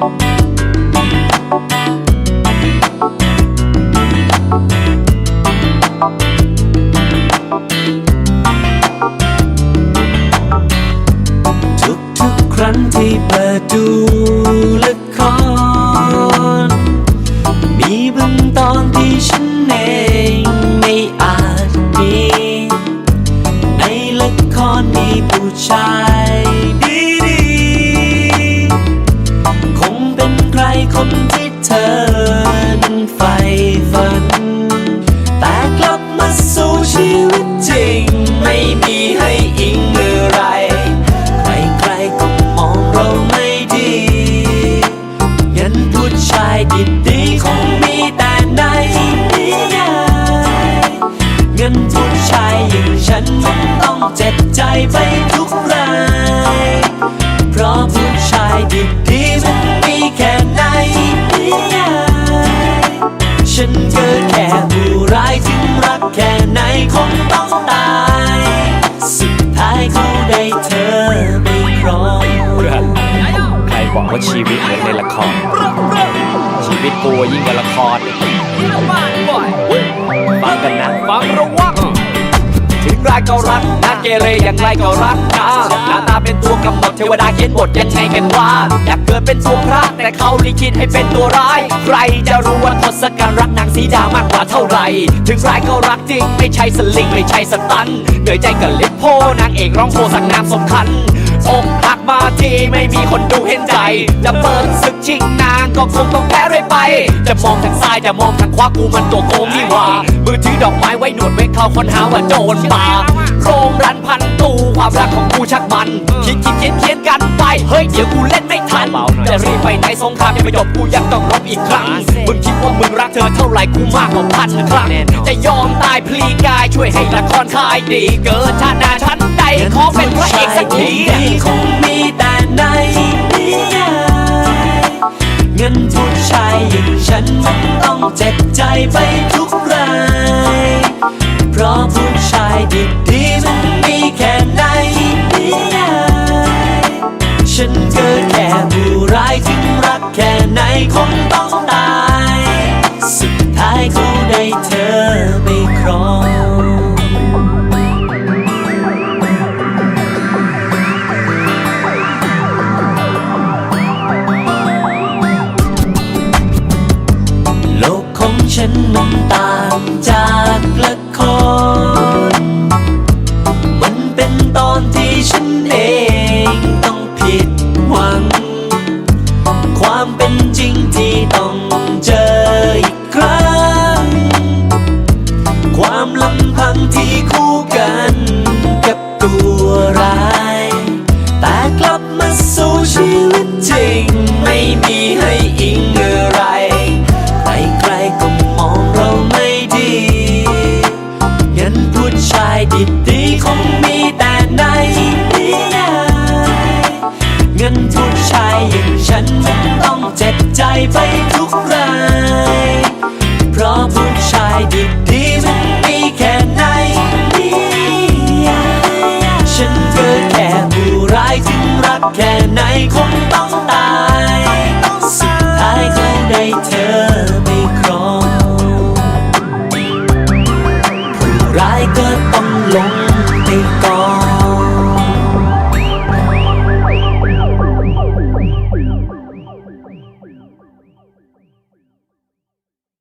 ทุกทุกๆครั้งที่เปิดดูละคร มีบางตอนที่ฉันเองไม่อาจมี ในละครมีผู้ชายดี ผู้ชายดีคงมีแต่ในนิยายงั้นผู้ชายอย่างฉันมันต้องเจ็บใจไปทุกราย เพราะผู้ชายดี วิตกูยิ่งกว่าละครอีกฟังกันนะฟังระวังถึงรายก็รักนักเกเรอย่างไรก็รักนะหน้าตาเป็นตัวกำหนดเทวดาเขียนบทยังไงกันว่า อยากเกิดเป็นตัวพระแต่เขาลิขิตให้เป็นตัวร้าย ใครจะรู้ว่าทศกัณฐ์รักนางสีดามากกว่าเท่าไหร่ ถึงรายก็รักจริง ไม่ใช่สลิงไม่ใช่สตันเหนื่อยใจกับลิปโพนางเอกร้องโพสังนามสมคัญ อกหักมาทีไม่มีคนดูเห็นใจ จะเปิดศึกชิงนางก็คงต้องแพ้เรื่อยไป จะมองทางซ้ายจะมองทางขวากูมันตัวโกงนี่หว่ามือถือดอกไม้ไว้หนวดไว้เข้าคนหาว่าโจรป่าโรงรันพันตูความรักของกูชักมันคิดคิดเขียนเขียนกันไป เฮ้ยเดี๋ยวกูเล่นไม่ทันจะรีบไปไหนสงครามยังไม่จบกูยังต้องรบอีกครั้งมึงคิดว่ามึงรักเธอเท่าไหร่กูมากกว่าพันครั้งจะยอมตายพลีกายช่วยให้ละครคลายดี เกิดชาติหน้าชั้นใดขอเป็นพระเอกสักที ชายอย่างฉันมันต้องเจ็บใจไปทุกราย เพราะผู้ชายดีๆมันมีแค่ในนิยายฉันเกิดแค่ผู้ร้ายถึงรักแค่ไหนคงต้อง ฉันมันต่างจากละคร มันเป็นตอนที่ฉันเองต้องผิดหวัง ความเป็นจริงที่ต้องเจออีกครั้ง ความลำพังที่คู่กันกับตัวร้าย แต่กลับมาสู่ชีวิตจริงไม่มี ชายดีคงมีแต่ในนิยายเงินผู้ชายอย่างฉันมันต้องเจ็บใจไปทุกราย